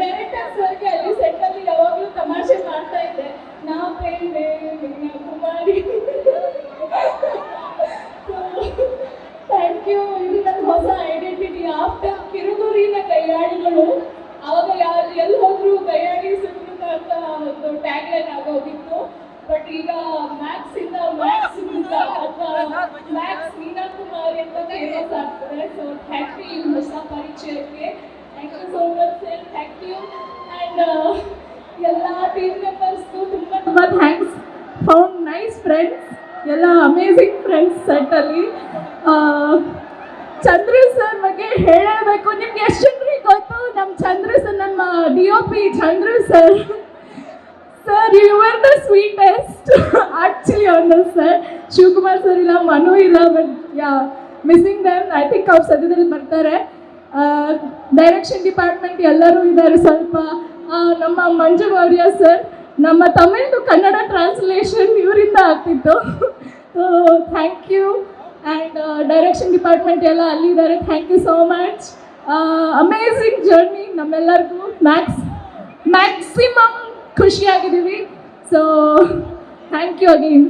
Director ಸರ್ಗೆ ಅಲ್ಲಿ ಸೆಟ್ಟಲ್ಲಿ ಯಾವಾಗಲೂ ತಮಾಷೆ ಮಾಡ್ತಾ ಇದ್ದೆ. ನಾ ಮೀನಾ ಕುಮಾರಿ. ಥ್ಯಾಂಕ್ ಯು ಇದು ನನ್ನ ಹೊಸ ಐಡೆಂಟಿಟಿ ಆಫ್ಟರ್ ಕಿರುಗುರಿನ ಕೈಯಾಡಿಗಳು ಅವಾಗ ಯಾರು ಎಲ್ಲಿ ಹೋದ್ರು ಕೈಯಾಡಿ ಸುಮ್ಮನೆ ಅಂತ ಒಂದು ಟ್ಯಾಗ್ ಲೈನ್ ಆಗೋಗಿತ್ತು. ಬಟ್ ಈಗ ಮ್ಯಾಕ್ಸ್ ಇಂದ ಮ್ಯಾಕ್ಸ್ ಅಥವಾ ಮ್ಯಾಕ್ಸ್ ಮೀನಾ ಕುಮಾರಿ ಅಂತ ಫೇಮಸ್ ಆಗ್ತದೆ ಸೊ ಈ ಹೊಸ ಪರಿಚಯಕ್ಕೆ thank you so much sir thank ಎಲ್ಲ ಟೀಮ್ ತುಂಬ ಥ್ಯಾಂಕ್ಸ್ ಫೌಂಡ್ ನೈಸ್ ಫ್ರೆಂಡ್ಸ್ ಎಲ್ಲ ಅಮೇಝಿಂಗ್ ಫ್ರೆಂಡ್ಸ್ ಸೆಟ್ಟಲ್ಲಿ ಚಂದ್ರು ಸರ್ ಬಗ್ಗೆ ಹೇಳಬೇಕು ನಿಮ್ಗೆ ಎಷ್ಟು ಜನರಿಗೆ ಗೊತ್ತು? ನಮ್ಮ ಚಂದ್ರು ಸರ್ ನಮ್ಮ D O P Chandru sir sir you are the sweetest actually ಅವನು ಸರ್ ಶಿವಕುಮಾರ್ ಸರ್ ಇಲ್ಲ, ಮನು ಇಲ್ಲ but yeah missing them I think ಅವ್ರು ಸದ್ಯದಲ್ಲಿ ಬರ್ತಾರೆ. ಡೈರೆಕ್ಷನ್ ಡಿಪಾರ್ಟ್ಮೆಂಟ್ ಎಲ್ಲರೂ ಇದ್ದಾರೆ ಸ್ವಲ್ಪ. ನಮ್ಮ ಮಂಜು ಸರ್ ನಮ್ಮ ತಮಿಳ್ದು ಕನ್ನಡ ಟ್ರಾನ್ಸ್ಲೇಷನ್ ಇವರಿಂದ ಆಗ್ತಿತ್ತು. Thank you and direction department ಎಲ್ಲ ಅಲ್ಲಿದ್ದಾರೆ. Thank you so much amazing journey ನಮ್ಮೆಲ್ಲರಿಗೂ. Max maximum ಖುಷಿಯಾಗಿದ್ದೀವಿ. So thank you again